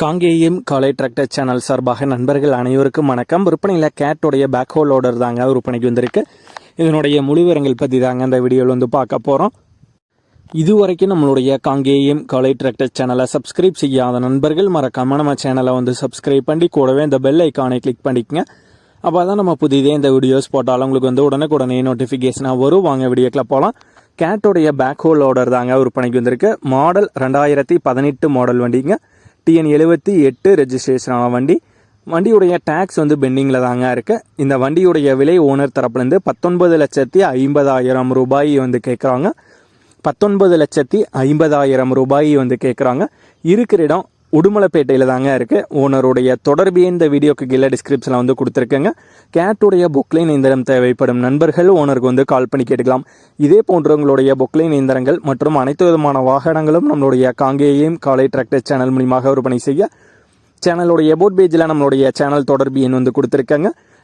காங்கேயம் காலை tractor channel சார்பாக நண்பர்கள் அனைவருக்கும் வணக்கம். விற்பனையில் கேட்டோடைய பேக் ஹோல் ஆர்டர் தாங்க விற்பனைக்கு வந்திருக்கு. இதனுடைய முழுவிரங்கள் பற்றி தாங்க அந்த வீடியோவில் வந்து பார்க்க போகிறோம் இதுவரைக்கும் நம்மளுடைய காங்கேயம் காலை டிராக்டர் சேனலை சப்ஸ்கிரைப் செய்யாத நண்பர்கள் மறக்காம நம்ம சேனலை வந்து சப்ஸ்கிரைப் பண்ணி கூடவே இந்த பெல் ஐக்கானை கிளிக் பண்ணிக்கங்க. அப்போ தான் நம்ம புதிதே இந்த வீடியோஸ் போட்டாலும் உங்களுக்கு வந்து உடனுக்குடனே நோட்டிஃபிகேஷனாக வரும். வாங்க வீடியோக்கில் போகலாம் கேட்டோடைய பேக் ஹோல் ஆர்டர் தாங்க விற்பனைக்கு வந்திருக்கு. மாடல் ரெண்டாயிரத்தி பதினெட்டு மாடல் வண்டிங்க. டிஎன் எழுபத்தி எட்டு ரெஜிஸ்ட்ரேஷனான வண்டி. வண்டியுடைய டேக்ஸ் வந்து பெண்டிங்கில் தாங்க இருக்குது இந்த வண்டியுடைய விலை ஓனர் தரப்புலேருந்து பத்தொன்பது லட்சத்தி ஐம்பதாயிரம் ரூபாய் வந்து கேட்குறாங்க பத்தொன்பது லட்சத்தி ஐம்பதாயிரம் ரூபாய் வந்து கேட்குறாங்க இருக்கிற இடம் உடுமலைப்பேட்டையில் தாங்க இருக்குது ஓனருடைய தொடர்பு இந்த வீடியோக்கு கீழே டிஸ்கிரிப்ஷனில் வந்து கொடுத்துருக்கேங்க. கேட்டுடைய புக்லைன் இயந்திரம் தேவைப்படும் நண்பர்கள் ஓனருக்கு வந்து கால் பண்ணி கேட்டுக்கலாம். இதே போன்றவங்களுடைய புக்லைன் இயந்திரங்கள் மற்றும் அனைத்து விதமான வாகனங்களும் நம்மளுடைய காங்கேயம் காலை டிராக்டர் சேனல் மூலியமாக விற்பனை செய்ய சேனலுடைய எபோட் பேஜில் நம்மளுடைய சேனல் தொடர்பு எண் வந்து கொடுத்துருக்காங்க.